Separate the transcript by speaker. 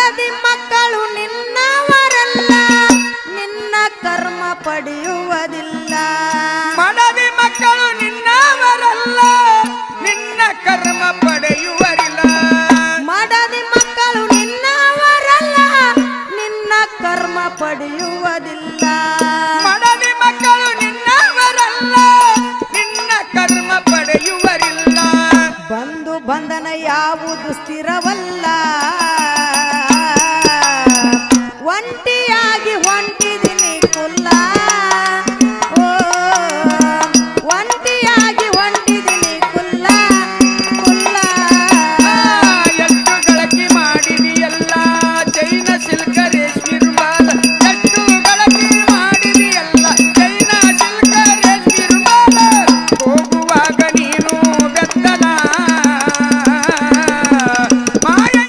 Speaker 1: ಮಡದಿ ಮಕ್ಕಳು ನಿನ್ನವರಲ್ಲ. ನಿನ್ನ ಕರ್ಮ ಪಡೆಯುವುದಿಲ್ಲ.
Speaker 2: ಮಡದಿ ಮಕ್ಕಳು ನಿನ್ನವರಲ್ಲ. ನಿನ್ನ ಕರ್ಮ ಪಡೆಯುವರಿಲ್ಲ.
Speaker 1: ಮಡದಿ ಮಕ್ಕಳು ನಿನ್ನವರಲ್ಲ. ನಿನ್ನ ಕರ್ಮ ಪಡೆಯುವುದಿಲ್ಲ.
Speaker 2: ಮಡದಿ ಮಕ್ಕಳು ನಿನ್ನವರಲ್ಲ. ನಿನ್ನ ಕರ್ಮ ಪಡೆಯುವರಿಲ್ಲ.
Speaker 1: ಬಂಧು ಬಂಧನ ಯಾವುದು ಸ್ಥಿರವಲ್ಲ. ಹೊಂಟಿದಿನಿ ಕುಲ್ಲ